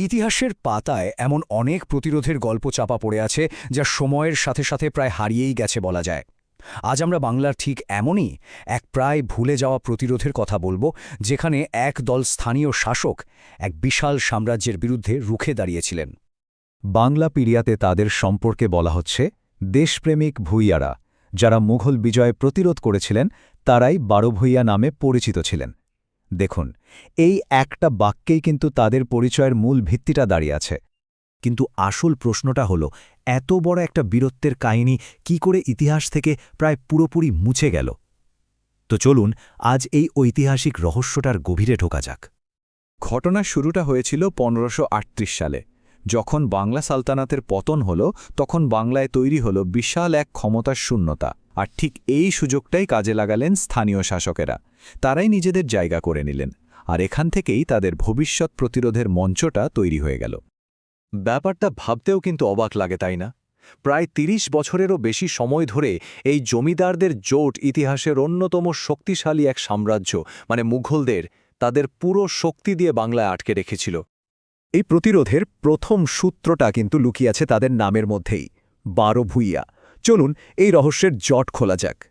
ইতিহাসের পাতায় এমন অনেক প্রতিরোধের গল্প চাপা পড়ে আছে যা সময়ের সাথে সাথে প্রায় হারিয়েই গেছে বলা যায়। আজ আমরা বাংলার ঠিক এমনই এক প্রায় ভুলে যাওয়া প্রতিরোধের কথা বলব, যেখানে এক দল স্থানীয় শাসক এক বিশাল সাম্রাজ্যের বিরুদ্ধে রুখে দাঁড়িয়েছিলেন। বাংলা পিরিয়াতে তাদের সম্পর্কে বলা হচ্ছে, দেশপ্রেমিক ভূইয়ারা, যারা মুঘল বিজয় প্রতিরোধ করেছিলেন, তারাই বারো ভূইয়া নামে পরিচিত ছিলেন। দেখুন, এই একটা বাক্যেই কিন্তু তাদের পরিচয়ের মূল ভিত্তিটা দাঁড়িয়ে আছে। কিন্তু আসল প্রশ্নটা হল, এত বড় একটা বীরত্বের কাহিনী কি করে ইতিহাস থেকে প্রায় পুরোপুরি মুছে গেল? তো চলুন, আজ এই ঐতিহাসিক রহস্যটার গভীরে ঢোকা যাক। ঘটনার শুরুটা হয়েছিল পনেরোশো সালে। যখন বাংলা সালতানাতের পতন হল, তখন বাংলায় তৈরি হল বিশাল এক ক্ষমতার শূন্যতা। আর ঠিক এই সুযোগটাই কাজে লাগালেন স্থানীয় শাসকেরা। তারাই নিজেদের জায়গা করে নিলেন, আর এখান থেকেই তাদের ভবিষ্যৎ প্রতিরোধের মঞ্চটা তৈরি হয়ে গেল। ব্যাপারটা ভাবতেও কিন্তু অবাক লাগে, তাই না? প্রায় ৩০ বছরেরও বেশি সময় ধরে এই জমিদারদের জোট ইতিহাসের অন্যতম শক্তিশালী এক সাম্রাজ্য মানে মুঘলদের, তাদের পুরো শক্তি দিয়ে বাংলায় আটকে রেখেছিল। এই প্রতিরোধের প্রথম সূত্রটা কিন্তু লুকিয়ে আছে তাদের নামের মধ্যেই, বারো ভূইয়া। চলুন এই রহস্যের জট খোলা যাক।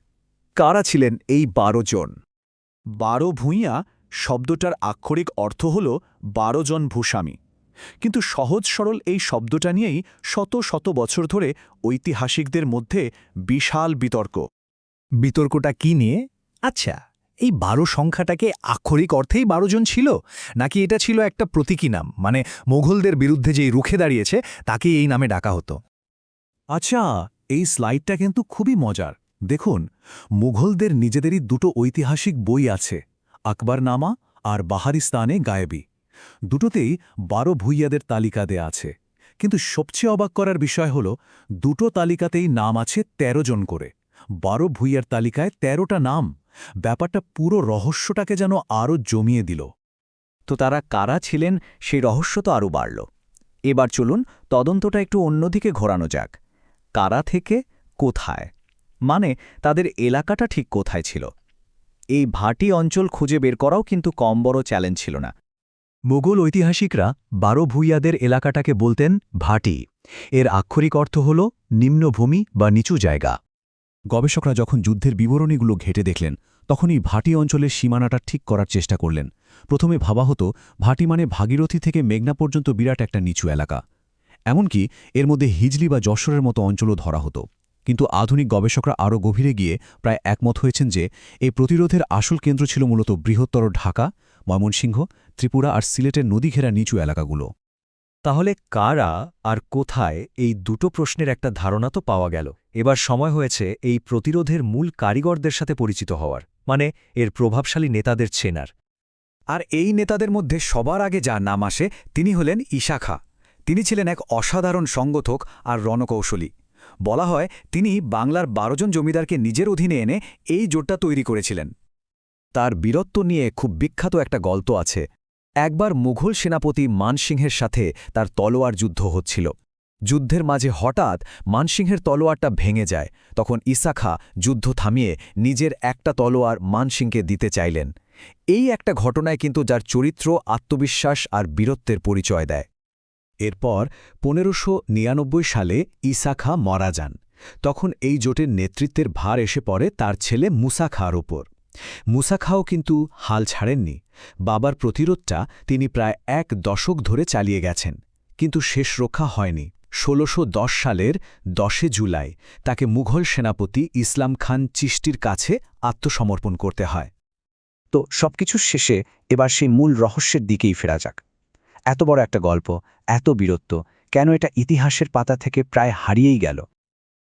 কারা ছিলেন এই বারো জন? বারো ভূঁইয়া শব্দটার আক্ষরিক অর্থ হল বারো জন ভূস্বামী। কিন্তু সহজ সরল এই শব্দটা নিয়েই শত শত বছর ধরে ঐতিহাসিকদের মধ্যে বিশাল বিতর্ক। বিতর্কটা কি নিয়ে? আচ্ছা এই বারো সংখ্যাটাকে আক্ষরিক অর্থেই বারো জন ছিল? নাকি এটা ছিল একটা প্রতীকী নাম? মানে মোঘলদের বিরুদ্ধে যেই রুখে দাঁড়িয়েছে, তাকেই এই নামে ডাকা হতো। আচ্ছা এই স্লাইডটা কিন্তু খুবই মজার। দেখুন, মুঘলদের নিজেদেরই দুটো ঐতিহাসিক বই আছে, আকবরনামা আর বাহারিস্তানে গায়েবী। দুটোতেই বারো ভূইয়াদের তালিকা দেয়া আছে। কিন্তু সবচেয়ে অবাক করার বিষয় হল, দুটো তালিকাতেই নাম আছে ১৩ জন করে। বারো ভূইয়ার তালিকায় ১৩টা নাম। ব্যাপারটা পুরো রহস্যটাকে যেন আরও জমিয়ে দিল। তো তারা কারা ছিলেন, সেই রহস্য তো আরও বাড়ল। এবার চলুন, তদন্তটা একটু অন্যদিকে ঘোরানো যাক। কারা থেকে, কোথায়? মানে তাদের এলাকাটা ঠিক কোথায় ছিল? এই ভাটি অঞ্চল খুঁজে বের করাও কিন্তু কম বড় চ্যালেঞ্জ ছিল না। মোগল ঐতিহাসিকরা বারো ভূইয়াদের এলাকাটাকে বলতেন ভাটি। এর আক্ষরিক অর্থ হল নিম্নভূমি বা নিচু জায়গা। গবেষকরা যখন যুদ্ধের বিবরণীগুলো ঘেটে দেখলেন তখনই ভাটি অঞ্চলের সীমানাটা ঠিক করার চেষ্টা করলেন। প্রথমে ভাবা হতো, ভাটি মানে ভাগীরথী থেকে মেঘনা পর্যন্ত বিরাট একটা নিচু এলাকা। এমনকি এর মধ্যে হিজলি বা যশোরের মতো অঞ্চলও ধরা হতো। কিন্তু আধুনিক গবেষকরা আরও গভীরে গিয়ে প্রায় একমত হয়েছেন যে, এই প্রতিরোধের আসল কেন্দ্র ছিল মূলত বৃহত্তর ঢাকা, ময়মনসিংহ, ত্রিপুরা আর সিলেটের নদী ঘেরা নিচু এলাকাগুলো। তাহলে কারা আর কোথায় এই দুটো প্রশ্নের একটা ধারণা তো পাওয়া গেল। এবার সময় হয়েছে এই প্রতিরোধের মূল কারিগরদের সাথে পরিচিত হওয়ার মানে এর প্রভাবশালী নেতাদের চেনার। আর এই নেতাদের মধ্যে সবার আগে যার নাম আসে, তিনি হলেন ইশাখা। তিনি ছিলেন এক অসাধারণ সংগঠক আর রণকৌশলী। বলা হয়, তিনি বাংলার বারোজন জমিদারকে নিজের অধীনে এনে এই জোটটা তৈরি করেছিলেন। তার বীরত্ব নিয়ে খুব বিখ্যাত একটা গল্প আছে। একবার মুঘল সেনাপতি মানসিংহের সাথে তার তলোয়ার যুদ্ধ হচ্ছিল। যুদ্ধের মাঝে হঠাৎ মানসিংহের তলোয়ারটা ভেঙে যায়। তখন ইসাখা যুদ্ধ থামিয়ে নিজের একটা তলোয়ার মানসিংকে দিতে চাইলেন। এই একটা ঘটনায় কিন্তু যার চরিত্র, আত্মবিশ্বাস আর বীরত্বের পরিচয় দেয়। এরপর পনেরোশো সালে ইসাখা মারা যান। তখন এই জোটের নেতৃত্বের ভার এসে পড়ে তার ছেলে মুসা খাঁর ওপর। মুসা খাও কিন্তু হাল ছাড়েননি। বাবার প্রতিরোধটা তিনি প্রায় এক দশক ধরে চালিয়ে গেছেন। কিন্তু শেষ রক্ষা হয়নি। ষোলোশো সালের দশে জুলাই তাকে মুঘল সেনাপতি ইসলাম খান চিষ্টির কাছে আত্মসমর্পণ করতে হয়। তো সবকিছুর শেষে এবার সেই মূল রহস্যের দিকেই ফেরা যাক। এত বড় একটা গল্প এত বীরত্ব কেন এটা ইতিহাসের পাতা থেকে প্রায় হারিয়েই গেল?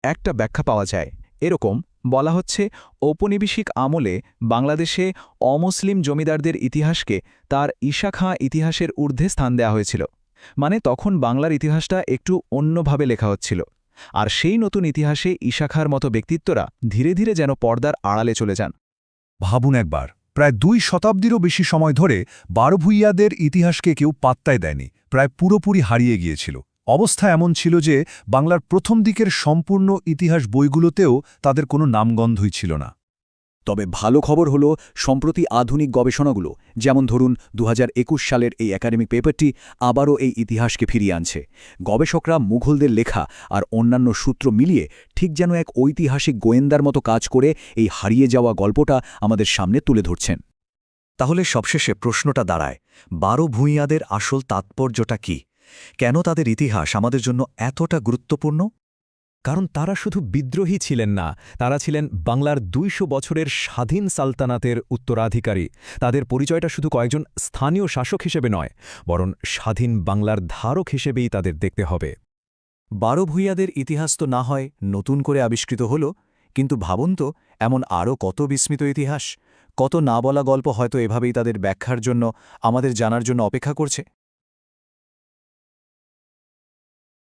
একটা ব্যাখ্যা পাওয়া যায়। এরকম বলা হচ্ছে ঔপনিবেশিক আমলে বাংলাদেশে অমুসলিম জমিদারদের ইতিহাসকে তার ঈশা খাঁ ইতিহাসের ঊর্ধ্বে স্থান দেওয়া হয়েছিল। মানে তখন বাংলার ইতিহাসটা একটু অন্যভাবে লেখা হচ্ছিল। আর সেই নতুন ইতিহাসে ঈশাখার মতো ব্যক্তিত্বরা ধীরে ধীরে যেন পর্দার আড়ালে চলে যান। ভাবুন একবার প্রায় দুই শতাব্দীরও বেশি সময় ধরে বারভুইয়াদের ইতিহাসকে কেউ পাত্তায় দেয়নি, প্রায় পুরোপুরি হারিয়ে গিয়েছিল। অবস্থা এমন ছিল যে, বাংলার প্রথম দিকের সম্পূর্ণ ইতিহাস বইগুলোতেও তাদের কোনো নামগন্ধই ছিল না। তবে ভালো খবর হল, সম্প্রতি আধুনিক গবেষণাগুলো, যেমন ধরুন দু হাজার একুশ সালের এই একাডেমিক পেপারটি আবারও এই ইতিহাসকে ফিরিয়ে আনছে। গবেষকরা মুঘলদের লেখা আর অন্যান্য সূত্র মিলিয়ে ঠিক যেন এক ঐতিহাসিক গোয়েন্দার মতো কাজ করে এই হারিয়ে যাওয়া গল্পটা আমাদের সামনে তুলে ধরছেন। তাহলে সবশেষে প্রশ্নটা দাঁড়ায়, বারো ভূঁইয়াদের আসল তাৎপর্যটা কি? কেন তাদের ইতিহাস আমাদের জন্য এতটা গুরুত্বপূর্ণ? কারণ তারা শুধু বিদ্রোহী ছিলেন না, তারা ছিলেন বাংলার দুইশো বছরের স্বাধীন সালতানাতের উত্তরাধিকারী। তাদের পরিচয়টা শুধু কয়েকজন স্থানীয় শাসক হিসেবে নয়, বরং স্বাধীন বাংলার ধারক হিসেবেই তাদের দেখতে হবে। বারো ভূঁইয়াদের ইতিহাস তো না হয় নতুন করে আবিষ্কৃত হল, কিন্তু ভাবুন তো, এমন আরও কত বিস্মিত ইতিহাস, কত না বলা গল্প হয়তো এভাবেই তাদের ব্যাখ্যার জন্য, আমাদের জানার জন্য অপেক্ষা করছে।